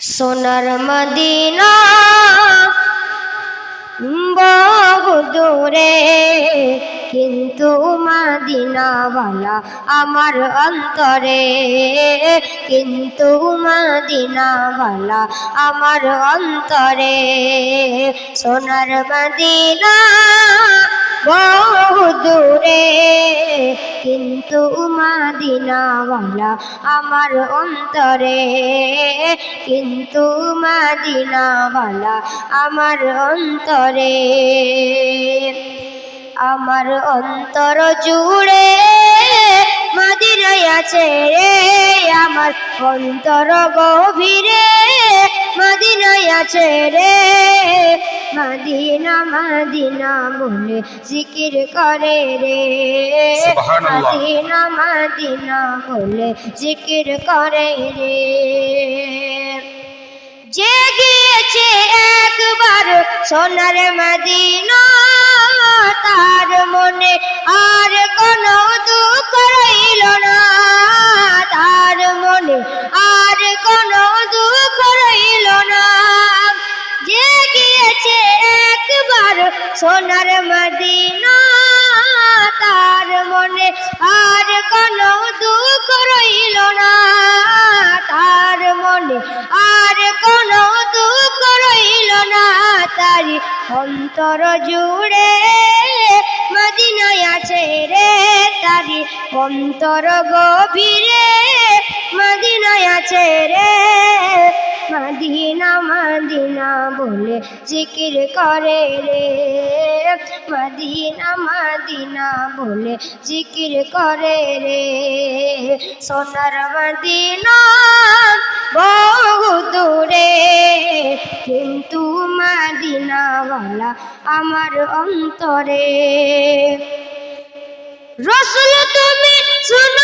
সোনার মদিনা বহু দূরে কিন্তু মদিনাওয়ালা আমার অন্তরে কিন্তু মদিনাওয়ালা আমার অন্তরে। সোনার মদিনা দূরে, কিন্তু মদিনাওয়ালা আমার অন্তরে, কিন্তু মদিনাওয়ালা আমার অন্তরে। আমার অন্তর জুড়ে মদিনায় আছে রে, আমার অন্তর গভীরে মদিনায় আছে রে। মদিনা মদিনা বলে জিকির করে রে। মদিনা মদিনা বলে জিকির করে রে যে গিয়েছে একবার সোনার মদিনা তার মনে আর কোনো দুঃখ গিয়েছে একবার সোনার মদিনা, তার মনে আর কোনো দুঃখ রইল না। তার মনে আর কোনো দুঃখ রইল না। তারি অন্তর জুড়ে মদিনায় আছে রে। তারি অন্তর গভীরে মদিনায় আছে রে। মদিনা মদিনা বলে জিকির করে রে। মদিনা মদিনা বলে জিকির করে রে। সোনার মদিনা বহু দূরে, কিন্তু মদিনাওয়ালা আমার অন্তরে। রসুল তুমি শোনো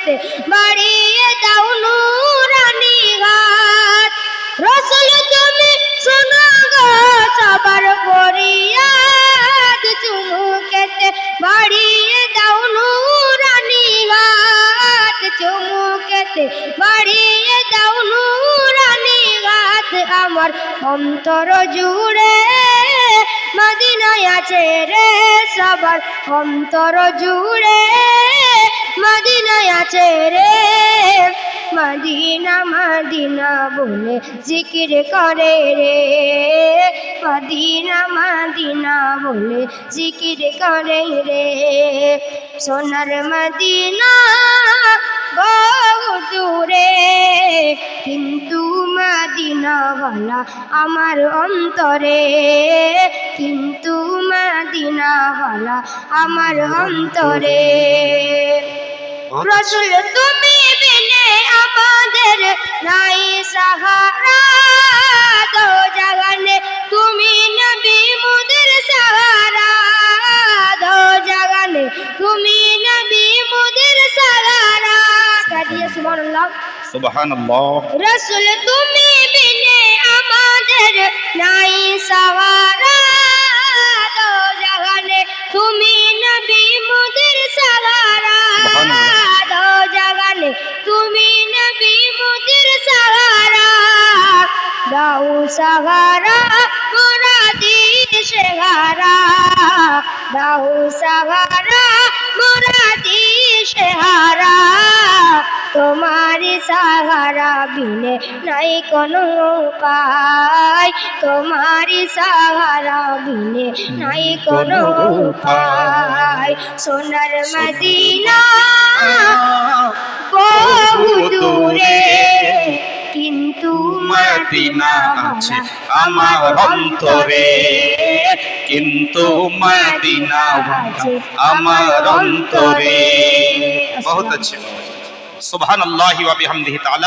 চুমুকেতে বাড়িয়ে দাও নুরানি হাত রসুল তুমি শোনো গো, সবার ফরিয়াদ চুমুকেতে বাড়িয়ে দাও নুরানি হাত চুমুকেতে বাড়িয়ে দাও নুরানি হাত আমার অন্তর জুড়ে মদিনায় আছে রে সবার অন্তর জুড়ে। মদিনায় আছে রে। মদিনা মদিনা বলে জিকির করে রে। মদিনা মদিনা বলে জিকির করে রে। সোনার মদিনা বহু দূরে। কিন্তু মদিনাওয়ালা আমার অন্তরে। কিন্তু মদিনাওয়ালা আমার অন্তরে। রসুল তুমি বিনে আমাদের নাই সাহারা। দো জাগানে তুমি নবী মুদের সাহারা। দো জাগানে তুমি নবী মুদের সাহারা। কাদিয়ে সুবহানাল্লাহ? সুবহানাল্লাহ। রসুল তুমি বিনে আমাদের নাই সাহারা। দাও সাহারা মোরা দিশে হারা দাও সাহারা মোরা দিশে হারা তোমারি সাহারা বিনে নাই কোনো উপায়। তোমারি সাহারা বিনে নাই কোনো উপায়। সোনার মদিনা। মদিনা আছে আমার অন্তরে কিন্তু মদিনা আমার অন্তরে। বহুত আচ্ছা সুবহানাল্লাহি ওয়া বিহামদিহি তাআলা।